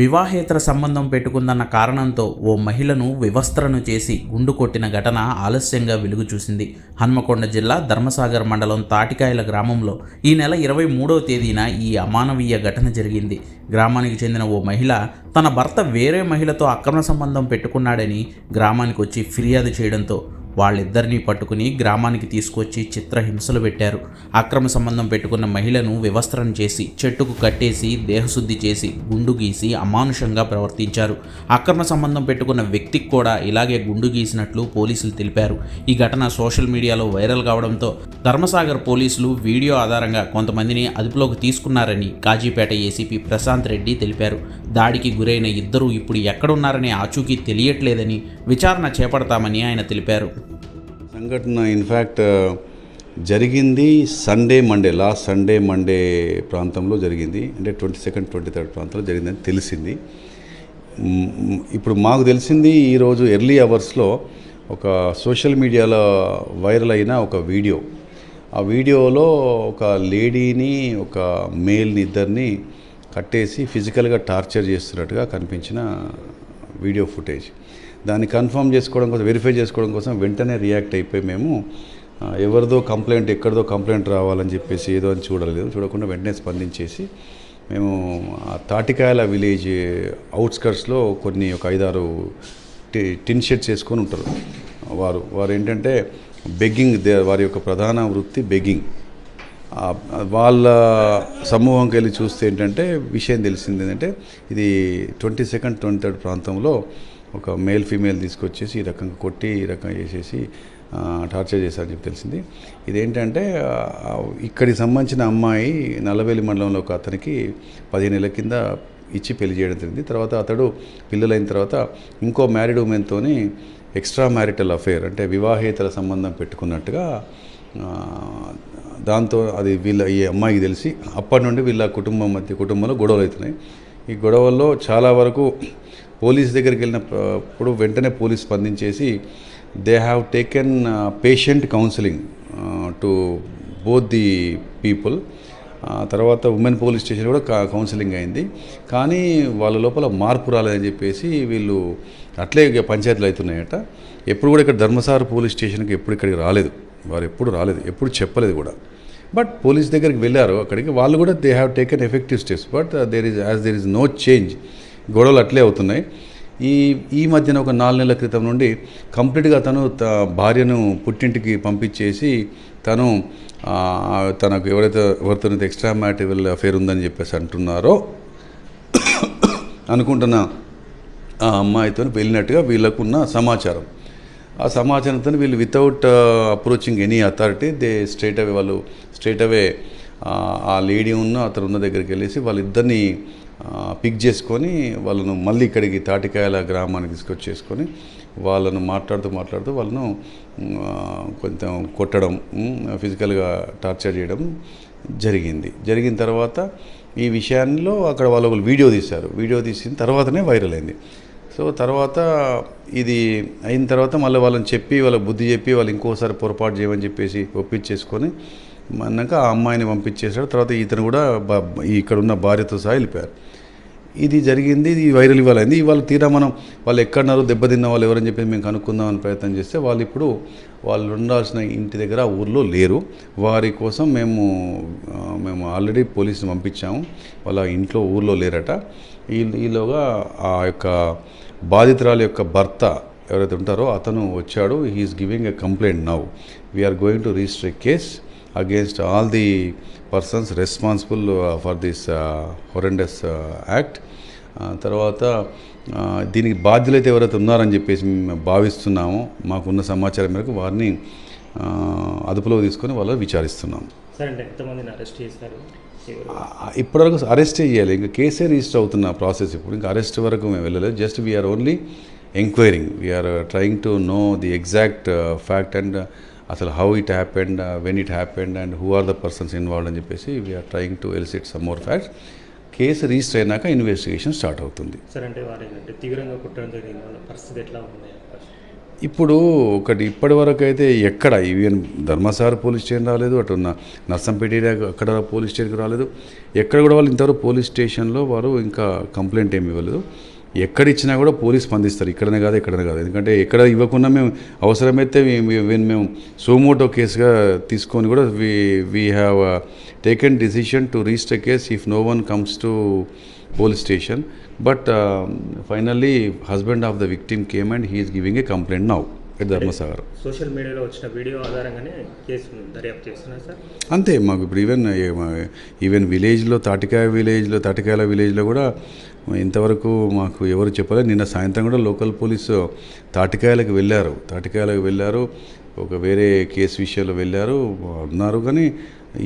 వివాహేతర సంబంధం పెట్టుకుందన్న కారణంతో ఓ మహిళను వివస్త్రను చేసి గుండు కొట్టిన ఘటన ఆలస్యంగా వెలుగు చూసింది. హన్మకొండ జిల్లా ధర్మసాగర్ మండలం తాటికాయల గ్రామంలో ఈ నెల ఇరవై మూడవ తేదీన ఈ అమానవీయ ఘటన జరిగింది. గ్రామానికి చెందిన ఓ మహిళ తన భర్త వేరే మహిళతో అక్రమ సంబంధం పెట్టుకున్నాడని గ్రామానికి వచ్చి ఫిర్యాదు చేయడంతో వాళ్ళిద్దరినీ పట్టుకుని గ్రామానికి తీసుకొచ్చి చిత్రహింసలు పెట్టారు. అక్రమ సంబంధం పెట్టుకున్న మహిళను వివస్త్రం చేసి చెట్టుకు కట్టేసి దేహశుద్ధి చేసి గుండు గీసి అమానుషంగా ప్రవర్తించారు. అక్రమ సంబంధం పెట్టుకున్న వ్యక్తికి కూడా ఇలాగే గుండు గీసినట్లు పోలీసులు తెలిపారు. ఈ ఘటన సోషల్ మీడియాలో వైరల్ కావడంతో ధర్మసాగర్ పోలీసులు వీడియో ఆధారంగా కొంతమందిని అదుపులోకి తీసుకున్నారని కాజీపేట ఏసీపీ ప్రశాంత్ రెడ్డి తెలిపారు. దాడికి గురైన ఇద్దరు ఇప్పుడు ఎక్కడున్నారనే ఆచూకీ తెలియట్లేదని విచారణ చేపడతామని ఆయన తెలిపారు. సంఘటన ఇన్ఫ్యాక్ట్ uh, జరిగింది Sunday Monday last Sunday Monday ప్రాంతంలో జరిగింది. అంటే ట్వంటీ సెకండ్ ట్వంటీ థర్డ్ ప్రాంతంలో జరిగిందని తెలిసింది. ఇప్పుడు మాకు తెలిసింది ఈరోజు ఎర్లీ అవర్స్లో ఒక సోషల్ మీడియాలో వైరల్ అయిన ఒక వీడియో ఆ వీడియోలో ఒక లేడీని ఒక మేల్ని ఇద్దరిని కట్టేసి ఫిజికల్గా టార్చర్ చేస్తున్నట్టుగా కనిపించిన వీడియో ఫుటేజ్ దాన్ని కన్ఫర్మ్ చేసుకోవడం కోసం వెరిఫై చేసుకోవడం కోసం వెంటనే రియాక్ట్ అయిపోయి మేము ఎవరిదో కంప్లైంట్ ఎక్కడిదో కంప్లైంట్ రావాలని చెప్పేసి ఏదో అని చూడలేదు. చూడకుండా వెంటనే స్పందించేసి మేము తాటికాయల విలేజ్ అవుట్స్కర్ట్స్లో కొన్ని ఒక ఐదారు టి టిన్ షెడ్స్ వేసుకొని ఉంటారు. వారు వారు ఏంటంటే బెగ్గింగ్ దే వారి యొక్క ప్రధాన వృత్తి బెగ్గింగ్. వాళ్ళ సమూహంకి వెళ్ళి చూస్తే ఏంటంటే విషయం తెలిసింది ఏంటంటే ఇది ట్వంటీ సెకండ్ ట్వంటీ థర్డ్ ప్రాంతంలో ఒక మేల్ ఫీమేల్ తీసుకొచ్చేసి ఈ రకంగా కొట్టి ఈ రకంగా చేసేసి టార్చర్ చేశారని చెప్పి తెలిసింది. ఇదేంటంటే ఇక్కడికి సంబంధించిన అమ్మాయి నల్లవేలి మండలంలో ఒక అతనికి పదిహేను నెలల కింద ఇచ్చి పెళ్ళి చేయడం జరిగింది. తర్వాత అతడు పిల్లలైన తర్వాత ఇంకో మ్యారీడ్ ఉమెన్తోని ఎక్స్ట్రా మ్యారిటల్ అఫేర్ అంటే వివాహేతర సంబంధం పెట్టుకున్నట్టుగా దాంతో అది వీళ్ళ ఈ అమ్మాయికి తెలిసి అప్పటి నుండి వీళ్ళ కుటుంబం మధ్య కుటుంబంలో గొడవలు అవుతున్నాయి. ఈ గొడవల్లో చాలా వరకు పోలీస్ దగ్గరికి వెళ్ళినప్పుడు వెంటనే police స్పందించేసి they have taken patient counselling to both the people తర్వాత ఉమెన్ పోలీస్ స్టేషన్ కూడా కౌన్సిలింగ్ అయింది. కానీ వాళ్ళ లోపల మార్పు రాలేదని చెప్పేసి వీళ్ళు అట్లే పంచాయతీలు అవుతున్నాయట. ఎప్పుడు కూడా ఇక్కడ ధర్మసార పోలీస్ స్టేషన్కి ఎప్పుడు ఇక్కడికి రాలేదు. వారు ఎప్పుడు రాలేదు. ఎప్పుడు చెప్పలేదు కూడా. బట్ పోలీస్ దగ్గరికి వెళ్ళారు అక్కడికి. వాళ్ళు కూడా they have taken effective steps but there is as there is no change గొడవలు అట్లే అవుతున్నాయి. ఈ ఈ మధ్యన ఒక నాలుగు నెలల క్రితం నుండి కంప్లీట్గా తను భార్యను పుట్టింటికి పంపించేసి తను తనకు ఎవరైతే ఎవరితో ఎక్స్ట్రా మ్యాటివల్ అఫేర్ ఉందని చెప్పేసి అంటున్నారో అనుకుంటున్న ఆ అమ్మాయితో వెళ్ళినట్టుగా వీళ్ళకున్న సమాచారం. ఆ సమాచారంతో వీళ్ళు without approaching any authority they straight away వాళ్ళు స్ట్రైట్ అవే ఆ లేడీ ఉన్న అతను ఉన్న దగ్గరికి వెళ్ళేసి వాళ్ళిద్దరిని పిక్ చేసుకొని వాళ్ళను మళ్ళీ ఇక్కడికి తాటికాయల గ్రామానికి తీసుకొచ్చేసుకొని వాళ్ళను మాట్లాడుతూ మాట్లాడుతూ వాళ్ళను కొంచెం కొట్టడం ఫిజికల్గా టార్చర్ చేయడం జరిగింది. జరిగిన తర్వాత ఈ విషయాల్లో అక్కడ వాళ్ళు ఒక వీడియో తీశారు. వీడియో తీసిన తర్వాతనే వైరల్ అయింది. సో తర్వాత ఇది అయిన తర్వాత మళ్ళీ వాళ్ళని చెప్పి వాళ్ళ బుద్ధి చెప్పి వాళ్ళు ఇంకోసారి పొరపాటు చేయమని చెప్పేసి ఒప్పించేసుకొని అన్నాక ఆ అమ్మాయిని పంపించేశాడు. తర్వాత ఇతను కూడా ఇక్కడ ఉన్న భార్యతో సహా వెళ్ళిపోయారు. ఇది జరిగింది ఇది వైరల్ ఇవాళ అయింది. ఇవాళ తీరా మనం వాళ్ళు ఎక్కడున్నారో దెబ్బతిన్న వాళ్ళు ఎవరని చెప్పి మేము కనుక్కుందామని ప్రయత్నం చేస్తే వాళ్ళు ఇప్పుడు వాళ్ళు ఉండాల్సిన ఇంటి దగ్గర ఊర్లో లేరు. వారి కోసం మేము మేము ఆల్రెడీ పోలీసుని పంపించాము. వాళ్ళ ఇంట్లో ఊర్లో లేరట. ఈ ఈలోగా ఆ యొక్క బాధితురాలు యొక్క భర్త ఎవరైతే ఉంటారో అతను వచ్చాడు. He's giving a complaint now we're going to register a case against all the persons responsible for this horrendous act తర్వాత దీనికి బాధ్యులైతే ఎవరైతే ఉన్నారని చెప్పేసి మేము భావిస్తున్నామో మాకున్న సమాచారం మేరకు వారిని అదుపులో తీసుకొని వాళ్ళు విచారిస్తున్నాం. ఇప్పటివరకు అరెస్ట్ చేయాలి. ఇంకా కేసే రిజిస్టర్ అవుతున్న ప్రాసెస్ ఇప్పుడు. ఇంకా అరెస్ట్ వరకు మేము వెళ్ళలేదు. Just we're only enquiring we're trying to know the exact fact and అసలు how it happened when it happened and who are the persons involve అని చెప్పేసి we're trying to elicit some more facts case register అయినాక investigation start అవుతుంది. Sir అంటే వారు ఏంటంటే తీవ్రంగా కుట్టడం జరిగింది. వాళ్ళ పరిస్థితి ఎట్లా ఉంది? ఇప్పుడు ఒకటి ఇప్పటి వరకు అయితే ఎక్కడ ఈవెన్ ధర్మసార పోలీస్ స్టేషన్ రాలేదు అటు ఉన్న నర్సంపేట ఏరియా అక్కడ పోలీస్ స్టేషన్కి రాలేదు. ఎక్కడ కూడా వాళ్ళు ఇంతవరకు పోలీస్ స్టేషన్లో వారు ఇంకా కంప్లైంట్ ఏమి ఇవ్వలేదు. ఎక్కడ ఇచ్చినా కూడా పోలీస్ స్పందిస్తారు. ఇక్కడనే కాదు ఇక్కడనే కాదు. ఎందుకంటే ఎక్కడ ఇవ్వకుండా మేము అవసరమైతే మేము మేము సోమోటో కేసుగా తీసుకొని కూడా we we have taken decision to register case if no one comes to police station but finally husband of the victim came and he's giving a complaint now Dharmasagar. Social మీడియాలో వచ్చిన video ఆధారంగానే కేసును దర్యాప్తు చేస్తున్నారు sir? అంతే మాకు ఇప్పుడు even even విలేజ్లో తాటికాయ విలేజ్లో తాటికాయల విలేజ్లో కూడా ఇంతవరకు మాకు ఎవరు చెప్పలేదు. నిన్న సాయంత్రం కూడా లోకల్ పోలీసు తాటికాయలకు వెళ్ళారు. తాటికాయలకు వెళ్ళారు ఒక వేరే కేసు విషయంలో వెళ్ళారు ఉన్నారు కానీ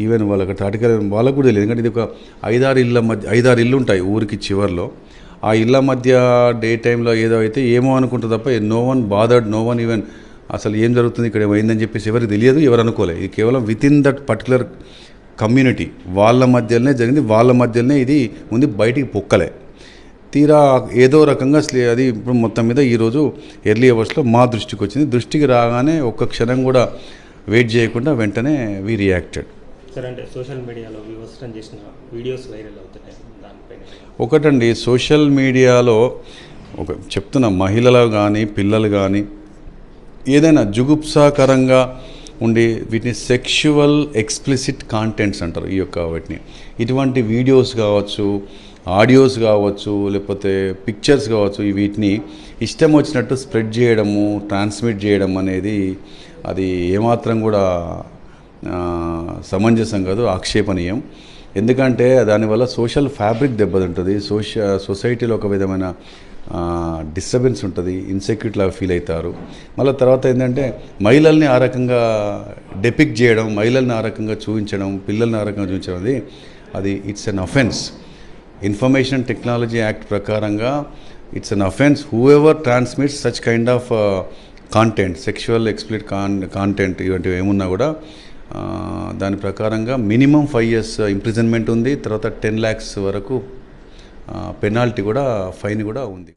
ఈవెన్ వాళ్ళకి తాటికాయలు వాళ్ళకు కూడా తెలియదు. ఎందుకంటే ఇది ఒక ఐదారు ఇళ్ళ మధ్య ఐదారు ఇల్లు ఉంటాయి ఊరికి చివర్లో. ఆ ఇళ్ళ మధ్య డే టైంలో ఏదో అయితే ఏమో అనుకుంటుంది తప్ప no one bothered no one even అసలు ఏం జరుగుతుంది ఇక్కడ ఏమైందని చెప్పేసి ఎవరికి తెలియదు ఎవరు అనుకోలేదు ఇది కేవలం with in that particular community వాళ్ళ మధ్యలోనే జరిగింది వాళ్ళ మధ్యలోనే ఇది ఉంది బయటికి పొక్కలే. తీరా ఏదో రకంగా అది ఇప్పుడు మొత్తం మీద ఈరోజు ఎర్లీ అవర్స్లో మా దృష్టికి వచ్చింది. దృష్టికి రాగానే ఒక్క క్షణం కూడా వెయిట్ చేయకుండా వెంటనే వి రియాక్టెడ్ సరే అంటే సోషల్ మీడియాలో వివస్త్రం చేసిన వీడియోస్ వైరల్ అవుతున్నాయి. ఒకటండి సోషల్ మీడియాలో ఒక చెప్తున్న మహిళలు కానీ పిల్లలు కానీ ఏదైనా జుగుప్సాకరంగా ఉండి వీటిని సెక్షువల్ ఎక్స్ప్లిసిట్ కాంటెంట్స్ అంటారు ఈ యొక్క వాటిని. ఇటువంటి వీడియోస్ కావచ్చు ఆడియోస్ కావచ్చు లేకపోతే పిక్చర్స్ కావచ్చు వీటిని ఇష్టం వచ్చినట్టు స్ప్రెడ్ చేయడము ట్రాన్స్మిట్ చేయడం అనేది అది ఏమాత్రం కూడా సమంజసం కాదు ఆక్షేపణీయం. ఎందుకంటే దానివల్ల సోషల్ ఫ్యాబ్రిక్ దెబ్బతింటుంది సోష సొసైటీలో ఒక విధమైన డిస్టర్బెన్స్ ఉంటుంది ఇన్సెక్యూర్ లాగా ఫీల్ అవుతారు మళ్ళీ తర్వాత ఏంటంటే మహిళల్ని ఆ రకంగా డెపిక్ చేయడం మహిళల్ని ఆ రకంగా చూపించడం పిల్లల్ని ఆ రకంగా చూపించడం అది అది it's an offence information technology act ప్రకారంగా it's an offence whoever transmits such kind of content sexual explicit con content ఇటువంటివి ఏమున్నా కూడా దాని ప్రకారంగా మినిమం ఫైవ్ ఇయర్స్ ఇంప్రిజన్మెంట్ ఉంది. తర్వాత టెన్ ల్యాక్స్ వరకు పెనాల్టీ కూడా ఫైన్ కూడా ఉంది.